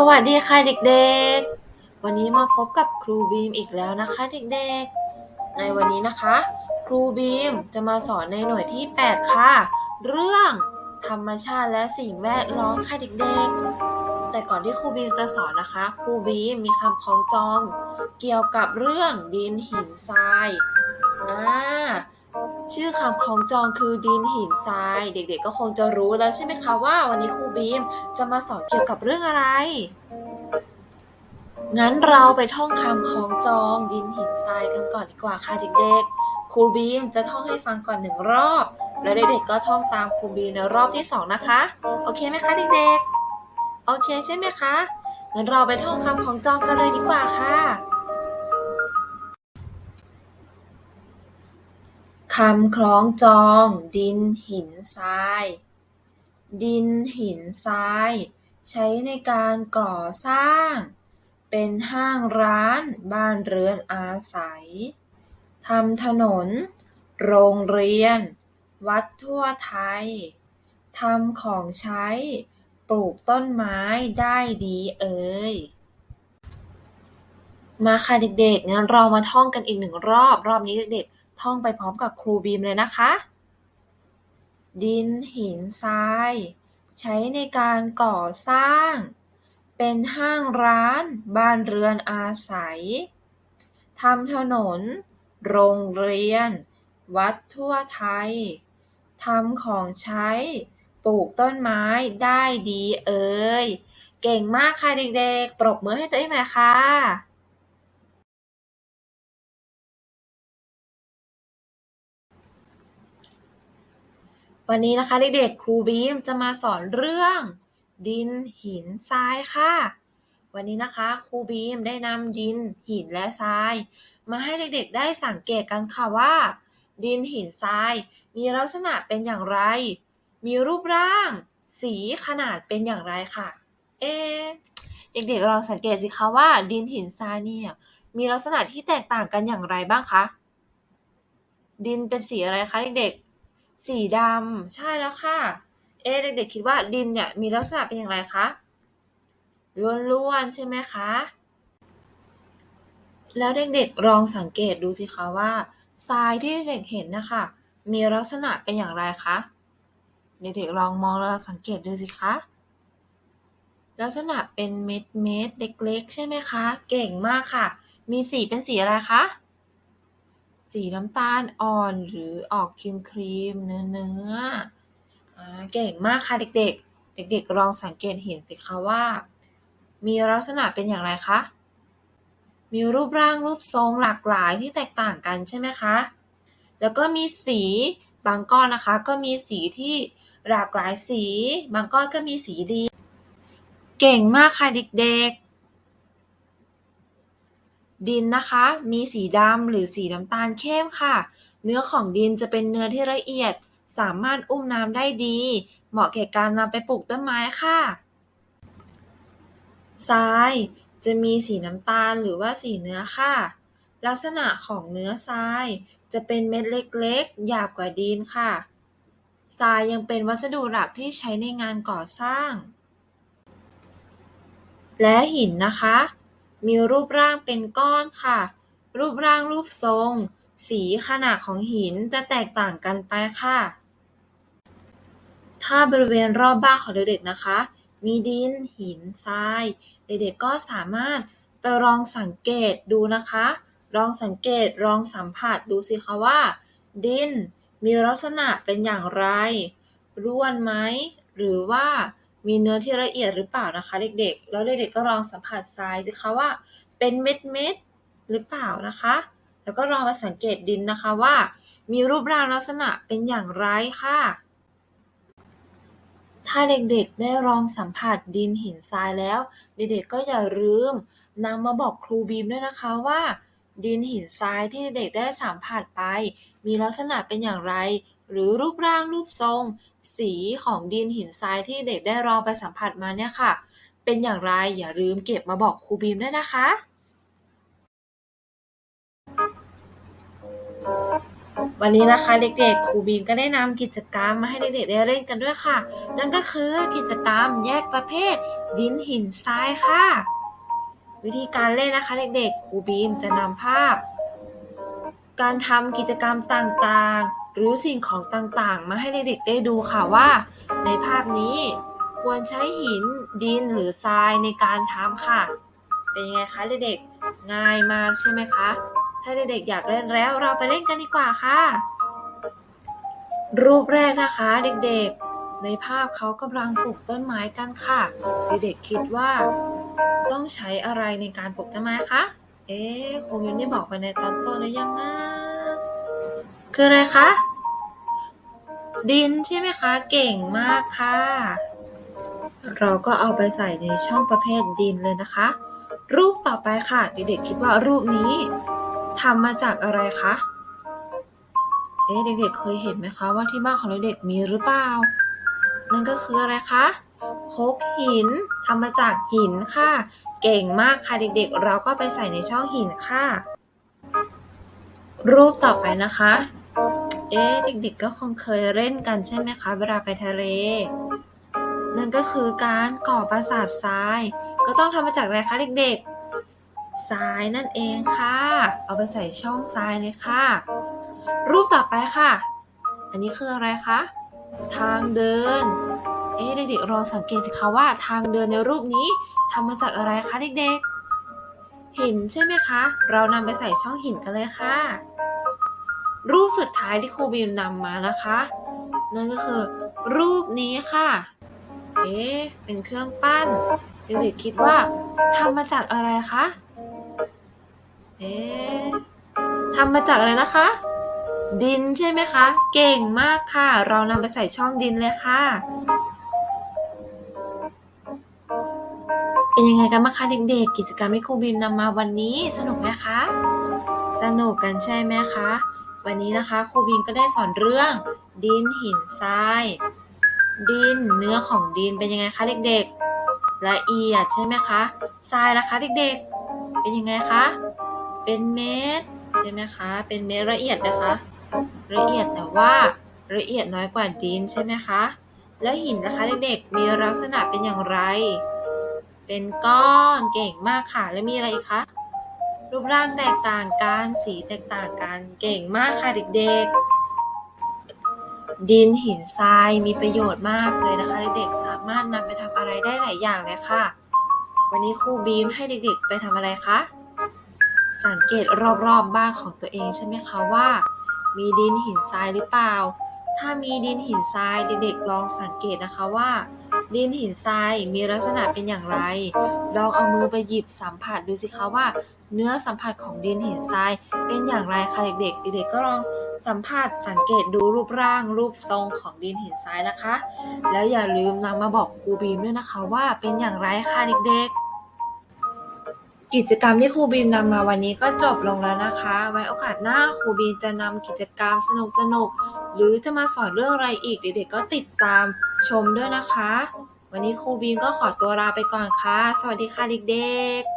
สวัสดีค่ะเด็กๆ วันนี้มาพบกับครูบีมอีกแล้วนะคะเด็กๆ ในวันนี้นะคะ ครูบีมจะมาสอนในหน่วยที่ 8 ค่ะ เรื่องธรรมชาติและสิ่งแวดล้อมค่ะเด็กๆ แต่ก่อนที่ครูบีมจะสอนนะคะ ครูบีมมีคำคล้องจอง เกี่ยวกับเรื่องดินหินทรายอ่า ชื่อคำคล้องจองคือดินหินทราย เด็กๆก็คงจะรู้แล้วใช่ไหมคะว่าวันนี้ครูบีมจะมาสอนเกี่ยวกับเรื่องอะไร งั้นเราไปท่องคำคล้องจองดินหินทรายกันก่อนดีกว่าค่ะเด็กๆ ครูบีมจะท่องให้ฟังก่อนหนึ่งรอบ แล้วเด็กๆก็ท่องตามครูบีมในรอบที่สองนะคะ โอเคไหมคะเด็กๆ โอเคใช่ไหมคะ งั้นเราไปท่องคำคล้องจองกันเลยดีกว่าค่ะ คำคล้องจอง ดินหินทราย ดินหินทราย ใช้ในการก่อสร้าง เป็นห้างร้าน บ้านเรือนอาศัย ทำถนน โรงเรียน วัดทั่วไทย ทำของใช้ ปลูกต้นไม้ได้ดีเอ่ยมาค่ะเด็กๆ งั้นเรามาท่องกันอีกหนึ่งรอบ รอบนี้เด็กๆ ท่องไปพร้อมกับครูบีมเลยนะคะ ดินหินทราย ใช้ในการก่อสร้าง เป็นห้างร้าน บ้านเรือนอาศัยทำถนน โรงเรียน วัดทั่วไทยทำของใช้ ปลูกต้นไม้ได้ดีเอ่ย เก่งมากค่ะเด็กๆ ปรบมือให้ตัวเองหน่อยค่ะ วันนี้นะคะเด็กๆ ครูบีมจะมาสอนเรื่อง ดินหินทรายค่ะ วันนี้นะคะครูบีมได้นำดินหินและทราย มาให้เด็กๆ ได้สังเกตกันค่ะว่า ดินหินทราย มีลักษณะเป็นอย่างไร มีรูปร่าง สีขนาดเป็นอย่างไรค่ะ เอเด็กๆลองสังเกตสิคะว่าดินหินทรายเนี่ยมีลักษณะที่แตกต่างกันอย่างไรบ้างคะดินเป็นสีอะไรคะเด็กๆ สีดำใช่แล้วค่ะ เอ๊ะเด็กๆคิดว่าดินเนี่ยมีลักษณะเป็นอย่างไรคะล้วนๆใช่ไหมคะแล้วเด็กๆลองสังเกตดูสิคะว่าทรายที่เด็กเห็นนะคะมีลักษณะเป็นอย่างไรคะเด็กๆลองมองแล้วสังเกตดูสิคะลักษณะเป็นเม็ดเม็ดเล็กๆ ใช่ไหมคะ เก่งมากค่ะ มีสีเป็นสีอะไรคะ สีน้ำตาลอ่อนหรือออกครีมครีมเนื้อเนื้อเก่งมากค่ะเด็กๆ เด็กๆ ลองสังเกตเห็นสิคะว่า มีลักษณะเป็นอย่างไรคะ มีรูปร่างรูปทรงหลากหลายที่แตกต่างกันใช่ไหมคะ แล้วก็มีสีบางก้อนนะคะ ก็มีสีที่หลากหลายสี บางก้อนก็มีสีเดียวเก่งมากค่ะเด็กๆ ดินนะคะ มีสีดำหรือสีน้ำตาลเข้มค่ะ เนื้อของดินจะเป็นเนื้อที่ละเอียด สามารถอุ้มน้ำได้ดี เหมาะแก่การนำไปปลูกต้นไม้ค่ะทรายจะมีสีน้ำตาลหรือว่าสีเนื้อค่ะ ลักษณะของเนื้อทราย จะเป็นเม็ดเล็กๆ หยาบกว่าดินค่ะ ทรายยังเป็นวัสดุหลักที่ใช้ในงานก่อสร้าง และหินนะคะ มีรูปร่างเป็นก้อนค่ะ รูปร่างรูปทรง สีขนาดของหินจะแตกต่างกันไปค่ะ ถ้าบริเวณรอบบ้านของเด็กๆนะคะ มีดิน หิน ทราย เด็กๆก็สามารถไปลองสังเกตดูนะคะ ลองสังเกต ลองสัมผัสดูสิคะว่า ดินมีลักษณะเป็นอย่างไร ร่วนไหม หรือว่า มีเนื้อที่ละเอียดหรือเปล่านะคะ เด็กๆ แล้วเด็กๆก็ลองสัมผัสทรายสิคะว่าเป็นเม็ดๆหรือเปล่านะคะ แล้วก็ลองมาสังเกตดินนะคะว่า มีรูปร่างลักษณะเป็นอย่างไรค่ะ ถ้าเด็กๆได้ลองสัมผัสดินหินทรายแล้ว เด็กๆก็อย่าลืมนำมาบอกครูบีมด้วยนะคะว่า ดินหินทรายที่เด็กได้สัมผัสไป มีลักษณะเป็นอย่างไร หรือรูปร่างรูปทรง สีของดินหินทรายที่เด็กได้ลองไปสัมผัสมาเนี่ยค่ะ เป็นอย่างไรอย่าลืมเก็บมาบอกครูบีมด้วยนะคะวันนี้นะคะเด็กๆ ครูบีมก็ได้นำกิจกรรมมาให้เด็กๆได้เล่นกันด้วยค่ะ นั่นก็คือกิจกรรมแยกประเภท ดินหินทรายค่ะ วิธีการเล่นนะคะเด็กๆ ครูบีมจะนำภาพ การทำกิจกรรมต่างๆ หรือสิ่งของต่างๆ มาให้เด็กๆได้ดูค่ะว่า ในภาพนี้ควรใช้หินดินหรือทรายในการทำค่ะ เป็นยังไงคะเด็กๆง่ายมากใช่ไหมคะ ถ้าเด็กๆอยากเล่นแล้วเราไปเล่นกันดีกว่าค่ะ รูปแรกนะคะเด็กๆ ในภาพเขากำลังปลูกต้นไม้กันค่ะ เด็กๆคิดว่า ต้องใช้อะไรในการปลูกต้นไม้คะเอ๊ะครูมินได้บอกไปในตอนต้นหรือยังนะ คืออะไรคะ ดินใช่ไหมคะ เก่งมากค่ะ เราก็เอาไปใส่ในช่องประเภทดินเลยนะคะ รูปต่อไปค่ะ เด็กๆคิดว่ารูปนี้ทำมาจากอะไรคะ เอ๊ะเด็กๆเคยเห็นไหมคะว่าที่บ้านของเด็กๆมีหรือเปล่า นั่นก็คืออะไรคะคกหินทำมาจากหินค่ะ เก่งมากค่ะเด็กๆ เราก็ไปใส่ในช่องหินค่ะ รูปต่อไปนะคะ เอ๊ะเด็กๆก็คงเคยเล่นกันใช่ไหมคะ เวลาไปทะเล นั่นก็คือการก่อปราสาททราย ก็ต้องทำมาจากอะไรคะเด็กๆทรายนั่นเองค่ะ เอาไปใส่ช่องทรายเลยค่ะ รูปต่อไปค่ะ อันนี้คืออะไรคะทางเดิน เอ๊ะเด็กๆลองสังเกตสิคะว่าทางเดินในรูปนี้ทำมาจากอะไรคะเด็กๆหินใช่ไหมคะ เรานำไปใส่ช่องหินกันเลยค่ะ รูปสุดท้ายที่ครูบีมนำมานะคะ นั่นก็คือ รูปนี้ค่ะ เอ๊ะเป็นเครื่องปั้นเด็กๆคิดว่าทำมาจากอะไรคะเอ๊ะทำมาจากอะไรนะคะ ดินใช่ไหมคะ เก่งมากค่ะ เรานำไปใส่ช่องดินเลยค่ะ เป็นยังไงกันบ้างคะเด็กๆ กิจกรรมที่ครูบีมนำมาวันนี้สนุกไหมคะ สนุกกันใช่ไหมคะ วันนี้นะคะครูบีมก็ได้สอนเรื่อง ดินหินทราย ดินเนื้อของดินเป็นยังไงคะเด็กๆ ละเอียดใช่ไหมคะทรายล่ะคะเด็กๆ เป็นยังไงคะเป็นเม็ดใช่ไหมคะเป็นเม็ดละเอียดนะคะ ละเอียดแต่ว่าละเอียดน้อยกว่าดินใช่ไหมคะแล้วหินนะคะเด็กๆมีลักษณะเป็นอย่างไร เป็นก้อนเก่งมากค่ะแล้วมีอะไรอีกคะ รูปร่างแตกต่างกัน สีแตกต่างกัน เก่งมากค่ะเด็กๆ ดินหินทรายมีประโยชน์มากเลยนะคะเด็กๆ สามารถนำไปทำอะไรได้หลายอย่างเลยค่ะ วันนี้ครูบีมให้เด็กๆ ไปทำอะไรคะ สังเกตรอบๆบบ้านของตัวเองใช่ไหมคะว่า มีดินหินทรายหรือเปล่า ถ้ามีดินหินทรายเด็กๆ ลองสังเกตนะคะว่าดินหินทรายมีลักษณะเป็นอย่างไร ลองเอามือไปหยิบสัมผัสดูสิคะว่า เนื้อสัมผัสของดินหินทรายเป็นอย่างไรคะเด็กๆ เด็กๆก็ลองสัมผัสสังเกตดูรูปร่างรูปทรงของดินหินทรายนะคะ แล้วอย่าลืมนำมาบอกครูบีมด้วยนะคะว่าเป็นอย่างไรคะเด็กๆกิจกรรมที่ครูบีมนำมาวันนี้ก็จบลงแล้วนะคะ ไว้โอกาสหน้าครูบีมจะนำกิจกรรมสนุกๆหรือจะมาสอนเรื่องอะไรอีก เด็กๆก็ติดตามชมด้วยนะคะ วันนี้ครูบีมก็ขอตัวลาไปก่อนค่ะ สวัสดีค่ะเด็กๆ